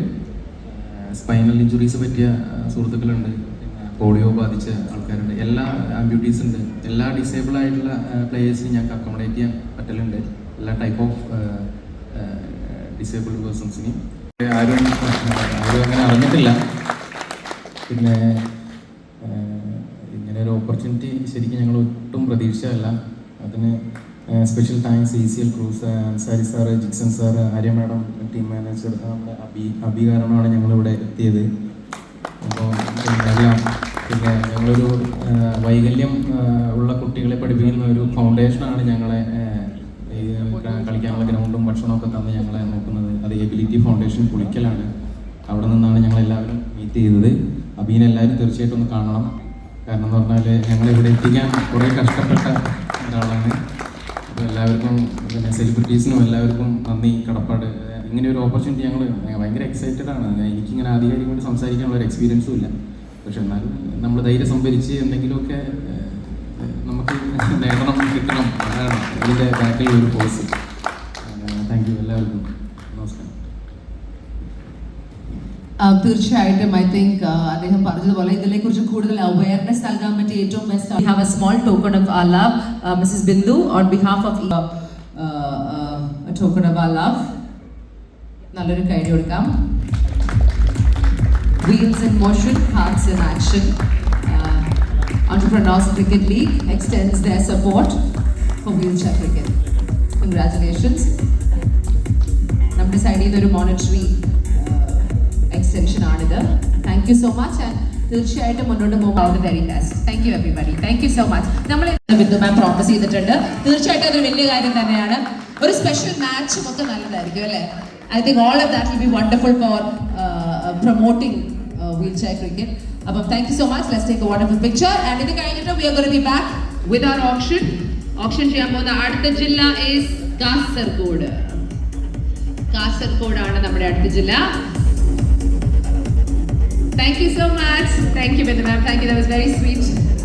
എന്ന് spinal injuries പറ്റിയ സുഹൃത്തുക്കളുണ്ട്. പോളിയോ ബാധിച്ച ആൾക്കാരുണ്ട്. എല്ലാ ആംബ്യൂട്ടീസ് ഉണ്ട്. എല്ലാ ഡിസേബിൾ ആയിട്ടുള്ള പ്ലേയേഴ്സിനും ഞങ്ങൾക്ക് അക്കോമഡേറ്റ് ചെയ്യാൻ പറ്റലുണ്ട്. എല്ലാ ടൈപ്പ് ഓഫ് ഡിസേബിൾഡ് പേഴ്സൺസിനെയും ആരും ആരും അങ്ങനെ അറിഞ്ഞിട്ടില്ല. പിന്നെ ഇങ്ങനെ ഒരു ഓപ്പർച്യൂണിറ്റി ശരിക്കും ഞങ്ങൾ ഒട്ടും പ്രതീക്ഷയല്ല അതിന് special thanks E C L Cruz Ansari sir Jixon sir Arya madam team manager നമ്മുടെ അബി അബി കാരണമാണ് ഞങ്ങളിവിടെ എത്തിയത്. അപ്പോൾ എല്ലാം പിന്നെ ഞങ്ങളൊരു വൈകല്യം ഉള്ള കുട്ടികളെ പഠിപ്പിക്കുന്ന ഒരു ഫൗണ്ടേഷനാണ് ഞങ്ങളെ കളിക്കാനുള്ള ഗ്രൗണ്ടും ഭക്ഷണമൊക്കെ തന്ന് ഞങ്ങളെ നോക്കുന്നത്. അത് എബിലിറ്റി ഫൗണ്ടേഷൻ പുളിക്കലാണ്. അവിടെ നിന്നാണ് ഞങ്ങളെല്ലാവരും മീറ്റ് ചെയ്തത്. അബീനെ എല്ലാവരും തീർച്ചയായിട്ടും ഒന്ന് കാണണം. കാരണം എന്ന് പറഞ്ഞാൽ ഞങ്ങളിവിടെ എത്തിക്കാൻ കുറേ കഷ്ടപ്പെട്ട ഒരാളാണ്. എല്ലാവർക്കും പിന്നെ സെലിബ്രിറ്റീസിനും എല്ലാവർക്കും നന്ദി കടപ്പാട്. ഇങ്ങനെ ഒരു ഓപ്പർച്യൂണിറ്റി ഞങ്ങൾ ഭയങ്കര എക്സൈറ്റഡ് ആണ്. എനിക്കിങ്ങനെ ആധികാരികമായിട്ട് സംസാരിക്കാനുള്ള ഒരു എക്സ്പീരിയൻസും ഇല്ല. പക്ഷെ എന്നാലും നമ്മൾ ധൈര്യം സംഭരിച്ച് എന്തെങ്കിലുമൊക്കെ നമുക്ക് നേടണം കിട്ടണം. അതാണ് ഇതിന്റെ ബാക്കിൽ ഒരു കോഴ്സ് താങ്ക് യു എല്ലാവർക്കും. തീർച്ചയായിട്ടും. ഐ തിങ്ക് അദ്ദേഹം പറഞ്ഞതുപോലെ ഇതിനെക്കുറിച്ച് കൂടുതൽ അവയർനെസ് നൽകാൻ പറ്റിയ ഏറ്റവും best a small token of our love, uh, Mrs. Bindu, on behalf of token of ആ ലവ് നല്ലൊരു കൈഡി കൊടുക്കാം wheels in motion hearts in action Entrepreneurs Cricket League extends their support for wheelchair cricket. Congratulations. നമ്മുടെ സൈഡിൽ നിന്ന് ഒരു monetary extension ആണിത് thank you so much and തീർച്ചയായിട്ടും മുന്നോട്ട് all very best thank you everybody thank you so much നമ്മൾ ബിന്ദു മാം promise ചെയ്തിട്ടുണ്ട്. തീർച്ചയായിട്ടും അതൊരു വലിയ കാര്യം തന്നെയാണ്. ഒരു സ്പെഷ്യൽ മാച്ചും ഒക്കെ നല്ലതായിരിക്കും അല്ലേ? I think all of that will be wonderful for promoting wheel chair cricket അപ്പം thank you so much let's take wonderful picture and ഇത് കഴിഞ്ഞിട്ട് we are going be back with our option option ചെയ്യാൻ പോകുന്ന അടുത്ത ജില്ല is Kasaragod. ആണ് നമ്മുടെ അടുത്ത ജില്ല. Thank you so much. Thank you, Vinita. Thank you. That was very sweet.